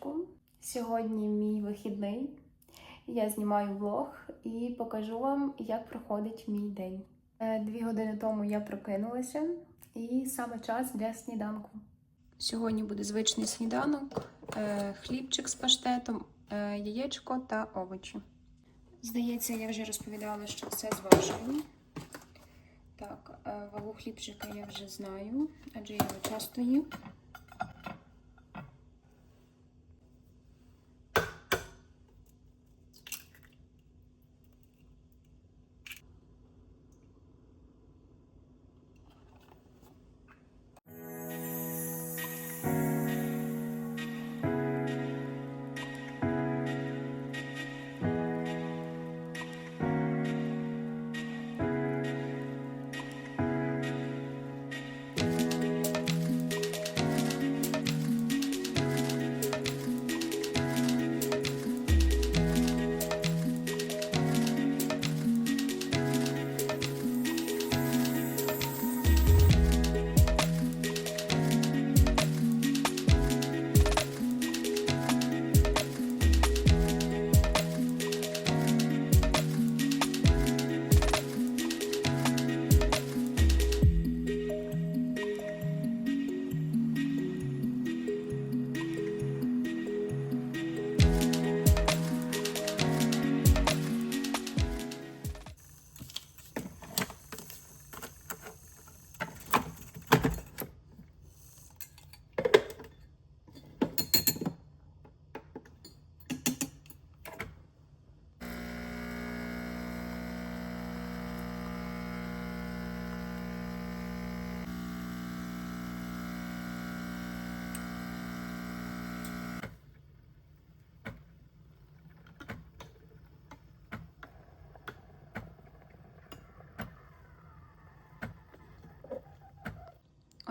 раночку. Сьогодні мій вихідний. Я знімаю влог і покажу вам, як проходить мій день. Е, Дві години тому я прокинулася, і саме час для сніданку. Сьогодні буде звичний сніданок, е, хлібчик з паштетом, е, яєчко та овочі. Здається, я вже розповідала, що це зважую. Так, вагу хлібчика я вже знаю, адже я його часто їм.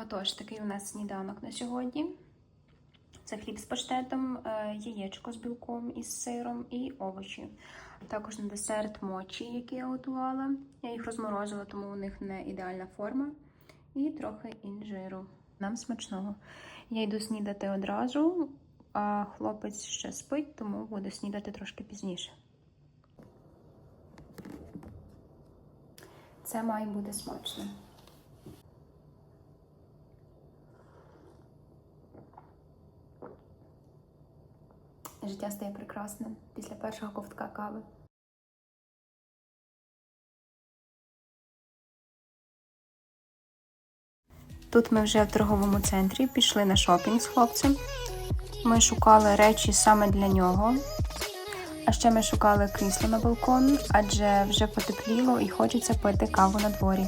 Отож, такий у нас сніданок на сьогодні. Це хліб з паштетом, е, яєчко з білком і з сиром і овочі. Також на десерт мочі, які я готувала. Я їх розморозила, тому у них не ідеальна форма. І трохи інжиру. Нам смачного. Я йду снідати одразу, а хлопець ще спить, тому буду снідати трошки пізніше. Це має бути смачно. Життя стає прекрасним після першого ковтка кави. Тут ми вже в торговому центрі пішли на шопінг з хлопцем. Ми шукали речі саме для нього. А ще ми шукали крісло на балкон, адже вже потепліло і хочеться пити каву на дворі.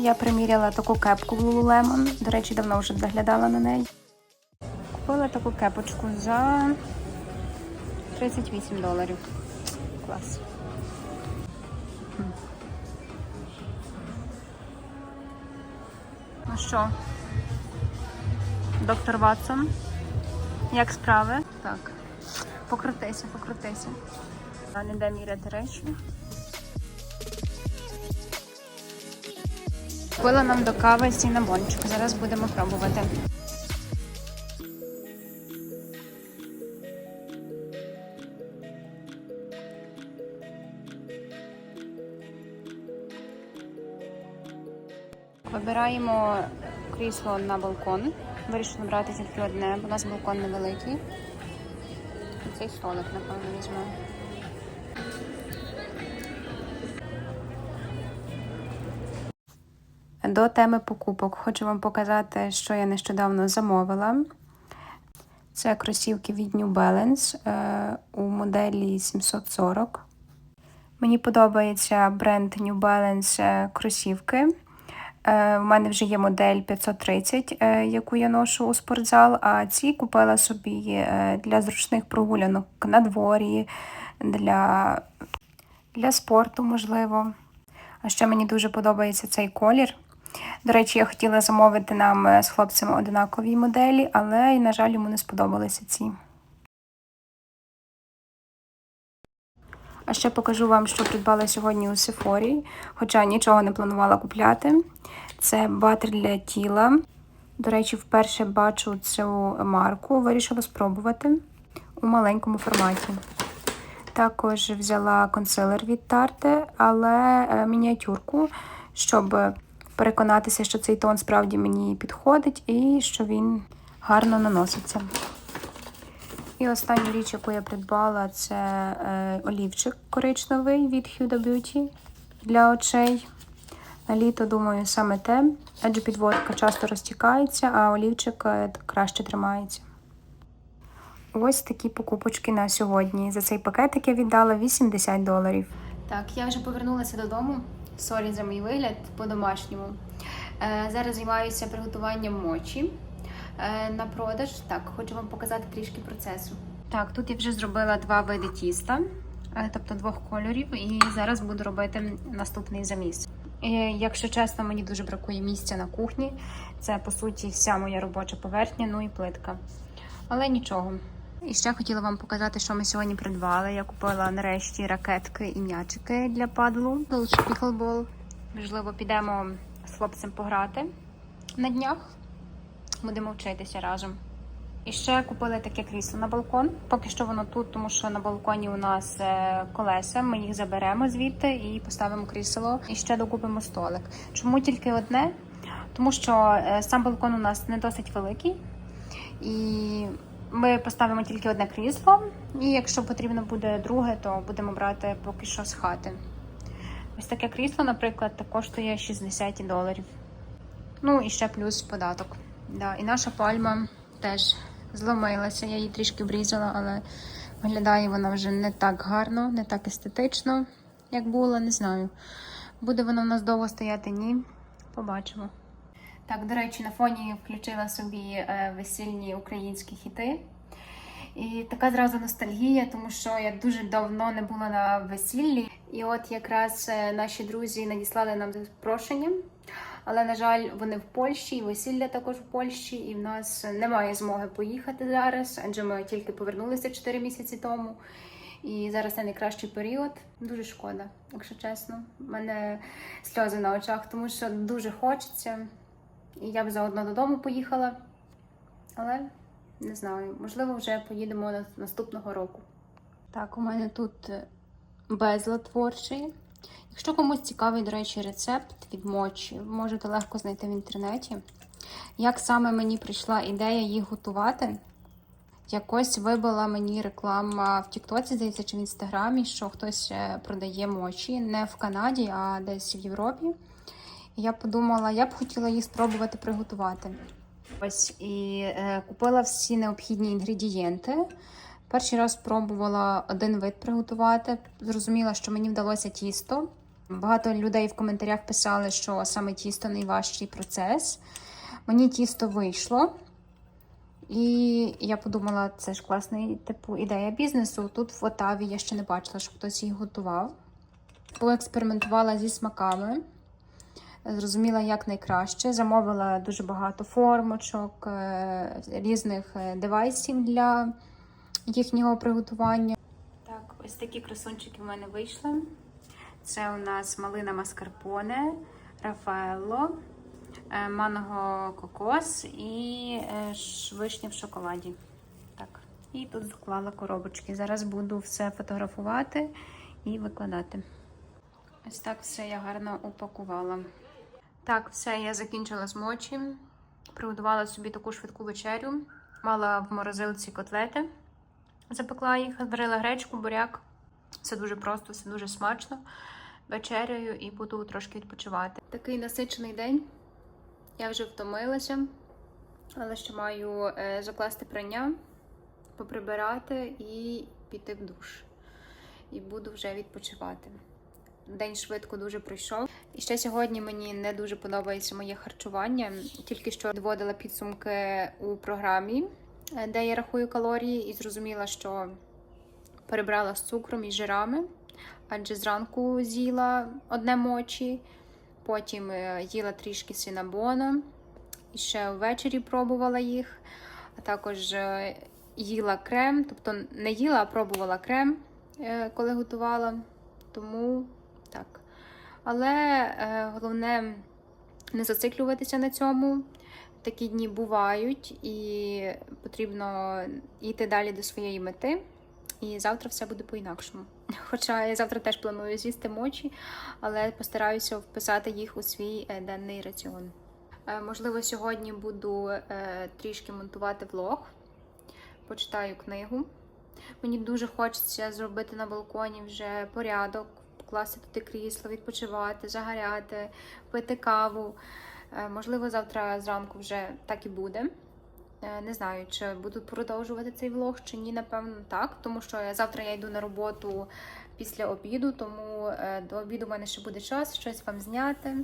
Я приміряла таку кепку в Lululemon. До речі, давно вже доглядала на неї. Купила таку кепочку за 38 доларів. Клас. Ну що, доктор Ватсон, як справи? Так. Покрутися, покрутися. Не де міряти речі. Купила нам до кави сінабончик. Зараз будемо пробувати. Вибираємо крісло на балкон. Вирішили брати тільки одне, бо у нас балкон невеликий. Цей столик, напевно, візьмемо. До теми покупок хочу вам показати, що я нещодавно замовила. Це кросівки від New Balance е, у моделі 740. Мені подобається бренд New Balance е, кросівки. Е, У мене вже є модель 530, е, яку я ношу у спортзал, а ці купила собі е, для зручних прогулянок на дворі, для, для спорту, можливо. А ще мені дуже подобається цей колір. До речі, я хотіла замовити нам е, з хлопцями одинакові моделі, але, на жаль, йому не сподобалися ці. А ще покажу вам, що придбала сьогодні у Сефорі, хоча нічого не планувала купляти. Це батер для тіла. До речі, вперше бачу цю марку, вирішила спробувати у маленькому форматі. Також взяла консилер від Tarte, але е, мініатюрку, щоб переконатися, що цей тон справді мені підходить і що він гарно наноситься. І останню річ, яку я придбала, це е, олівчик коричневий від Huda Beauty для очей. На літо, думаю, саме те, адже підводка часто розтікається, а олівчик е, краще тримається. Ось такі покупочки на сьогодні. За цей пакетик я віддала 80 доларів. Так, я вже повернулася додому. Сорі за мій вигляд по-домашньому. Е, зараз займаюся приготуванням мочі е, на продаж. Так, хочу вам показати трішки процесу. Так, тут я вже зробила два види тіста, е, тобто двох кольорів, і зараз буду робити наступний заміс. Е, Якщо чесно, мені дуже бракує місця на кухні. Це по суті вся моя робоча поверхня, ну і плитка. Але нічого. І ще хотіла вам показати, що ми сьогодні придбали. Я купила нарешті ракетки і м'ячики для падлу, Dolce Pickleball. Можливо, підемо з хлопцем пограти на днях. Будемо вчитися разом. І ще купили таке крісло на балкон. Поки що воно тут, тому що на балконі у нас е, колеса. Ми їх заберемо звідти і поставимо крісло. І ще докупимо столик. Чому тільки одне? Тому що е, сам балкон у нас не досить великий. І ми поставимо тільки одне крісло. І якщо потрібно буде друге, то будемо брати поки що з хати. Ось таке крісло, наприклад, коштує 60 доларів. Ну і ще плюс податок. Да. І наша пальма теж зломилася. Я її трішки обрізала, але виглядає вона вже не так гарно, не так естетично, як було, не знаю. Буде вона в нас довго стояти, ні. Побачимо. Так, до речі, на фоні включила собі е, весільні українські хіти. І така зразу ностальгія, тому що я дуже давно не була на весіллі. І от якраз е, наші друзі надіслали нам запрошення. Але, на жаль, вони в Польщі, і весілля також в Польщі, і в нас немає змоги поїхати зараз, адже ми тільки повернулися 4 місяці тому. І зараз це найкращий період. Дуже шкода, якщо чесно. У мене сльози на очах, тому що дуже хочеться. І я б заодно додому поїхала. Але не знаю, можливо, вже поїдемо на- наступного року. Так, у мене тут е, безлад творчий. Якщо комусь цікавий, до речі, рецепт від мочі, можете легко знайти в інтернеті. Як саме мені прийшла ідея їх готувати? Якось вибила мені реклама в Тіктоці, здається, чи в інстаграмі, що хтось е, продає мочі не в Канаді, а десь в Європі. Я подумала, я б хотіла їх спробувати приготувати. Ось і е, купила всі необхідні інгредієнти. Перший раз спробувала один вид приготувати. Зрозуміла, що мені вдалося тісто. Багато людей в коментарях писали, що саме тісто найважчий процес. Мені тісто вийшло. І я подумала, це ж класна типу ідея бізнесу. Тут в Отаві я ще не бачила, що хтось їх готував. Поекспериментувала зі смаками, зрозуміла, як найкраще. Замовила дуже багато формочок, е, різних е, девайсів для їхнього приготування. Так, ось такі красунчики в мене вийшли. Це у нас малина маскарпоне, Рафаелло, е, манго кокос і вишня в шоколаді. Так, і тут заклала коробочки. Зараз буду все фотографувати і викладати. Ось так все я гарно упакувала. Так, все, я закінчила з мочі. Приготувала собі таку швидку вечерю. Мала в морозилці котлети. Запекла їх, зварила гречку, буряк. Все дуже просто, все дуже смачно. Вечеряю і буду трошки відпочивати. Такий насичений день. Я вже втомилася, але ще маю е, закласти прання, поприбирати і піти в душ. І буду вже відпочивати. День швидко дуже пройшов. І ще сьогодні мені не дуже подобається моє харчування. Тільки що доводила підсумки у програмі, е, де я рахую калорії, і зрозуміла, що перебрала з цукром і жирами, адже зранку з'їла одне мочі, потім е, їла трішки синабона, і ще ввечері пробувала їх, а також е, їла крем, тобто не їла, а пробувала крем, коли готувала. Тому так. Але е, головне не зациклюватися на цьому. такі дні бувають, і потрібно йти далі до своєї мети. І завтра все буде по-інакшому. Хоча я завтра теж планую з'їсти мочі, але постараюся вписати їх у свій е, денний раціон. Е, Можливо, сьогодні буду е, трішки монтувати влог, почитаю книгу. Мені дуже хочеться зробити на балконі вже порядок, покласти туди крісло, відпочивати, загоряти, пити каву. Е, Можливо, завтра зранку вже так і буде. Е, Не знаю, чи буду продовжувати цей влог, чи ні, напевно, так. Тому що завтра я йду на роботу після обіду, тому е, до обіду в мене ще буде час щось вам зняти.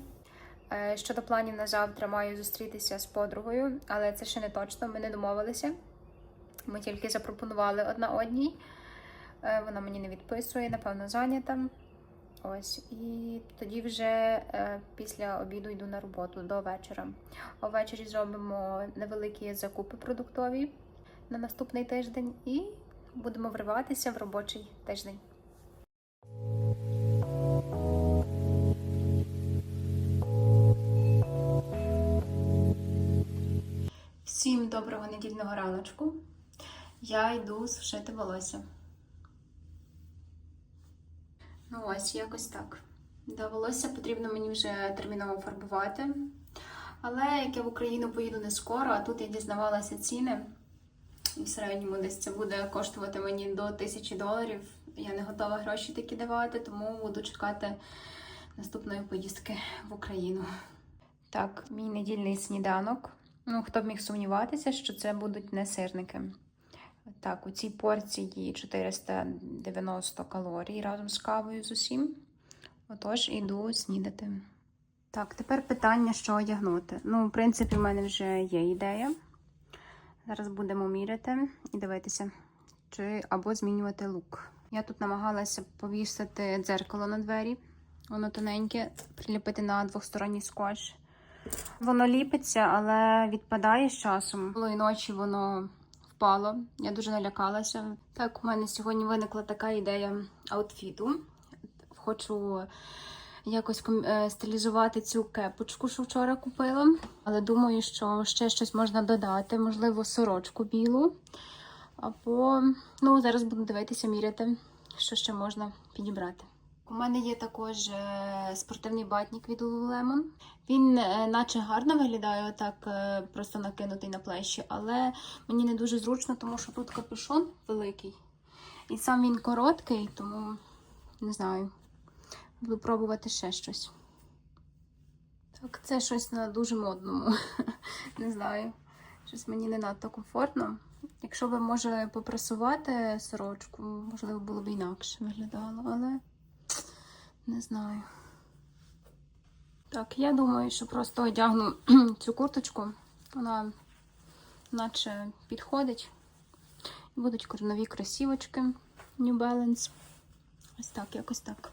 Щодо планів на завтра, маю зустрітися з подругою, але це ще не точно. Ми не домовилися. Ми тільки запропонували одна одній. Вона мені не відписує, напевно, зайнята. Ось, і тоді вже е, після обіду йду на роботу до вечора. А зробимо невеликі закупи продуктові на наступний тиждень і будемо вриватися в робочий тиждень. Всім доброго недільного раночку. Я йду сушити волосся. Ну ось, якось так. Да, потрібно мені вже терміново фарбувати. Але як я в Україну поїду не скоро, а тут я дізнавалася ціни. І в середньому десь це буде коштувати мені до тисячі доларів. Я не готова гроші такі давати, тому буду чекати наступної поїздки в Україну. Так, мій недільний сніданок. Ну, хто б міг сумніватися, що це будуть не сирники. Так, у цій порції 490 калорій разом з кавою з усім. Отож, іду снідати. Так, тепер питання, що одягнути. Ну, в принципі, в мене вже є ідея. Зараз будемо міряти і дивитися, чи або змінювати лук. Я тут намагалася повісити дзеркало на двері. Воно тоненьке, приліпити на двосторонній скотч. Воно ліпиться, але відпадає з часом. Булої ночі воно впало. Я дуже налякалася. Так, у мене сьогодні виникла така ідея аутфіту. Хочу якось е, стилізувати цю кепочку, що вчора купила. Але думаю, що ще щось можна додати, можливо, сорочку білу. Або, ну, зараз буду дивитися, міряти, що ще можна підібрати. У мене є також е, спортивний батник від Lululemon. Він е, наче гарно виглядає, отак е, просто накинутий на плечі, але мені не дуже зручно, тому що тут капюшон великий. І сам він короткий, тому не знаю. Буду пробувати ще щось. Так, це щось на дуже модному. не знаю. Щось мені не надто комфортно. Якщо ви може попрасувати сорочку, можливо, було б інакше виглядало, але не знаю. Так, я думаю, що просто одягну цю курточку. Вона наче підходить. Будуть корнові кросівочки New Balance. Ось так, якось так.